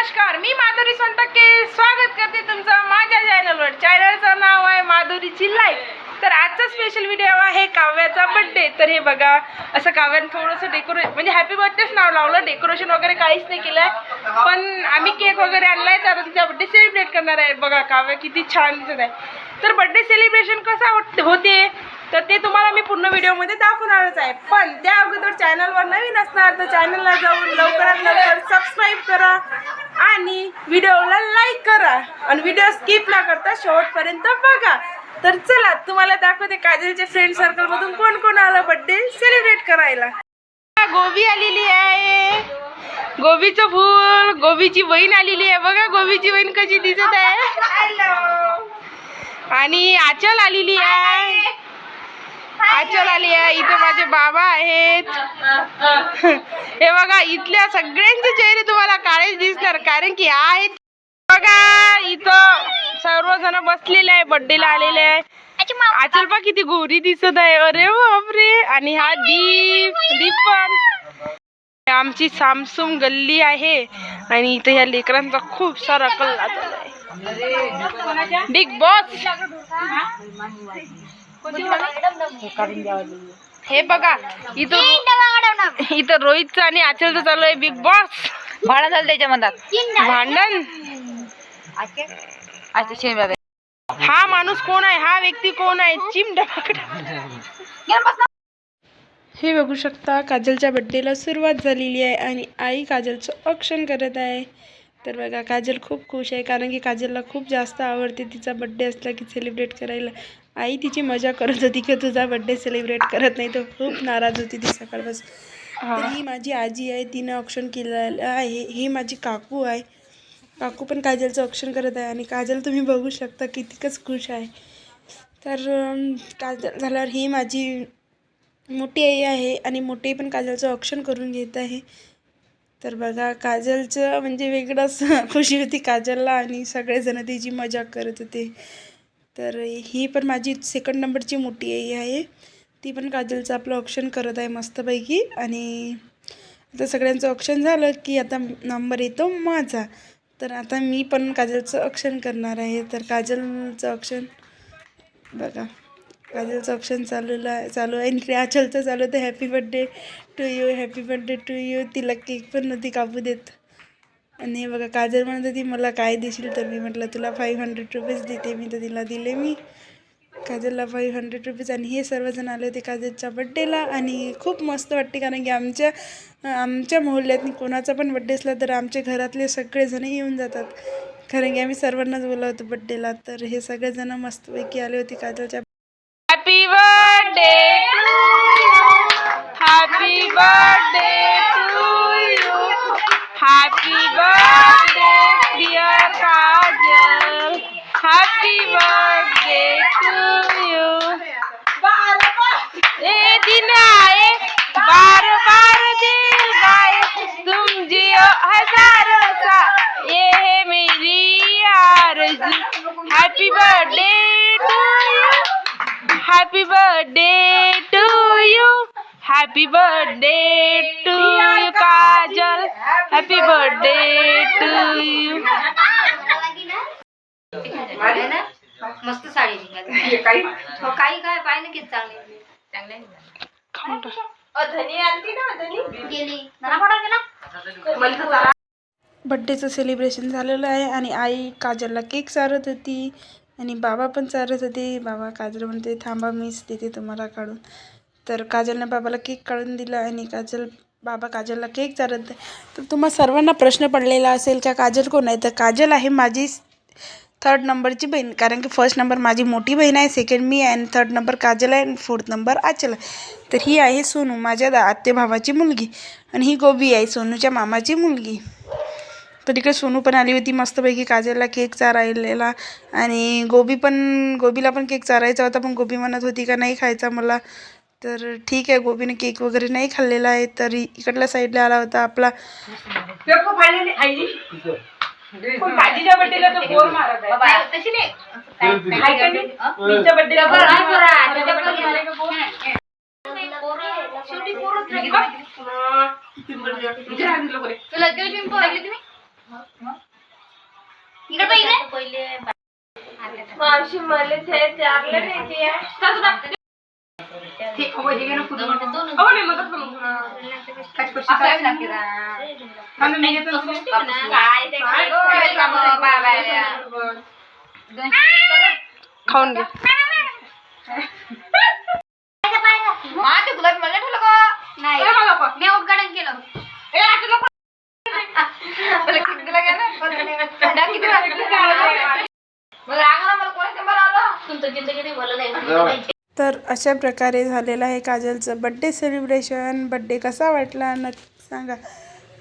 नमस्कार मी माधुरी सोनटक्के. स्वागत करते तुमचं माझ्या चॅनलवर चॅनलचं नाव आहे माधुरीची लाईफ तर आजचा स्पेशल व्हिडिओ आहे काव्याचा बड्डे तर हे बघा असं काव्यानं थोडंसं डेकोरे म्हणजे हॅपी बर्थडेच नाव लावलं. डेकोरेशन वगैरे काहीच नाही केलं आहे पण आम्ही केक वगैरे आणला आहे तर तिचा बड्डे सेलिब्रेट करणार आहे. बघा काव्या किती छान दिसत आहे. तर बड्डे सेलिब्रेशन कसं होते? तर ते तुम्हाला मी पूर्ण व्हिडिओमध्ये दाखवणारच आहे. पण त्या अगोदर चॅनलवर नवीन असणार तर चॅनलला जाऊन लवकरात लवकर सबस्क्राईब करा आणि व्हिडिओला लाईक करा. आणि व्हिडिओ स्किप न करता शेवटपर्यंत बघा. तर चला तुम्हाला दाखवते काजलच्या फ्रेंड सर्कल मधून कोण कोण आलं बर्थडे सेलिब्रेट करायला. गोबी आलेली आहे. गोबीचं फूल गोबीची बहीण आलेली आहे. बघा गोबीची बहीण कशी दिसत आहे. आणि आचल आलेली आहे. आचल आली आहे इथे माझे बाबा आहेत. हे बघा इथल्या सगळ्यांचे चेहरे तुम्हाला काळेच दिसणार कारण की आहेत बघा इथं सर्वजण बसलेले आहे बड्डेला आलेले आहे. आचल पा किती गोरी दिसत आहे. अरे बापरे. आणि हा दीप दीप पण आमची सामसूम गल्ली आहे. आणि इथे या लेकरांचा खूप सारा कल्ला चालू आहे. बिग बॉस हे बघा इथं इथं रोहितचं आणि आचलचं चालू आहे बिग बॉस भाडं झालं त्याच्या मधात. भांडण? अच्छा हा माणूस कोण आहे? हा व्यक्ती कोण आहे? चिमटा हे बघू शकता काजलच्या बड्डेला सुरुवात झालेली आहे आणि आई काजलचं औक्षण करत आहे. तर बघा काजल खूप खुश आहे कारण की काजलला खूप जास्त आवडते तिचा बड्डे असला की सेलिब्रेट करायला. आई तिची मजा करत होती की तुझा बड्डे सेलिब्रेट करत नाही तर खूप नाराज होती ती सकाळपासून. तर ही माझी आजी आहे तिने औक्षण केलेलं आहे ही माझी काकू आहे. काकू पण काजलचं औक्षण करत आहे आणि काजल तुम्ही बघू शकता कितीकच खुश आहे. तर काजल झाल्यावर ही माझी मोठी आई आहे आणि मोठी पण काजलचं औक्षण करून घेत आहे. तर बघा काजलचं म्हणजे वेगळंच खुशी होती काजलला आणि सगळेजण तिची मजा करत होते. तर ही पण माझी सेकंड नंबरची मोठी आई आहे. ती पण काजलचं आपलं ऑप्शन करत आहे मस्तपैकी. आणि आता सगळ्यांचं ऑप्शन झालं की आता नंबर येतो माझा. तर आता मी पण काजलचं ऑप्शन करणार आहे. तर काजलचं ऑप्शन बघा. काजलचं ऑप्शन चालूला चालू आहे. आणि इकडे आचलचं चालू होतं happy birthday to you happy birthday to you तिला केक पण नव्हती कापू देत. आणि बघा काजल म्हणत होती मला काय देशील तर मी म्हटलं तुला फाईव्ह हंड्रेड रुपीज देते मी तर तिला दिले मी. काजलला फाईव्ह हंड्रेड रुपीज आणि हे सर्वजण आले होते काजलच्या बड्डेला आणि खूप मस्त वाटते कारण की आमच्या आमच्या मोहल्ल्यात कोणाचा पण बड्डे असला तर आमच्या घरातले सगळेजण येऊन जातात. कारण की आम्ही सर्वांनाच बोलावतो बड्डेला तर हे सगळेजण मस्तपैकी आले होते काजलच्या happy birthday happy birthday happy birthday dear Kajal happy birthday to you ए, दिना ए बार बार दिल गाए, तुम जियो हज़ारों सा। ये है मेरी आरज़ू। Happy birthday to you happy birthday to you happy birthday to you Kajal happy birthday to you मस्त साडी निघाली. हो काही? काय? पाहिलं किती चांगली. बड्डेचं सेलिब्रेशन झालेलं आहे आणि आई काजलला केक चारत होती आणि बाबा पण चारत होते. बाबा काजल म्हणते थांबा मीच देते तुम्हाला काढून. तर काजलने बाबाला केक काढून दिला आणि काजल बाबा काजलला केक चारत तर तुम्हा सर्वांना प्रश्न पडलेला असेल का काजल कोण आहे? तर काजल आहे माझी थर्ड नंबरची बहीण. कारण की फर्स्ट नंबर माझी मोठी बहीण आहे सेकंड मी आहे आणि थर्ड नंबर काजल आहे आणि फोर्थ नंबर आचल आहे. तर ही आहे सोनू माझ्या दा आत्ते भावाची मुलगी आणि ही गोबी आहे सोनूच्या मामाची मुलगी. तर इकडे सोनू पण आली होती मस्तपैकी काजलला केक चारायलेला आणि गोबी पण गोबीला पण केक चारायचा होता पण गोबी म्हणत होती का नाही खायचा मला. तर ठीक आहे गोबीने केक वगैरे नाही खाल्लेला आहे तर इकडल्या साईडला आला होता आपला. तो आहे तशी नाही हाय का नाही? मावशी मला नाही खाऊन घे. गुलाबी मला ठेवलं का नाही. मी उद्घाटन केलं. तर अशा प्रकारे झालेलं आहे काजलचं बड्डे सेलिब्रेशन बड्डे कसा वाटला नक्की सांगा.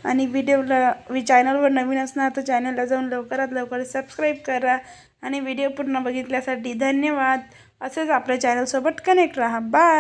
आणि व्हिडिओला वि चॅनलवर नवीन असणार तर चॅनलला जाऊन लवकरात लवकर सबस्क्राईब करा. आणि व्हिडिओ पूर्ण बघितल्यासाठी धन्यवाद. असेच आपल्या चॅनलसोबत कनेक्ट राहा. बाय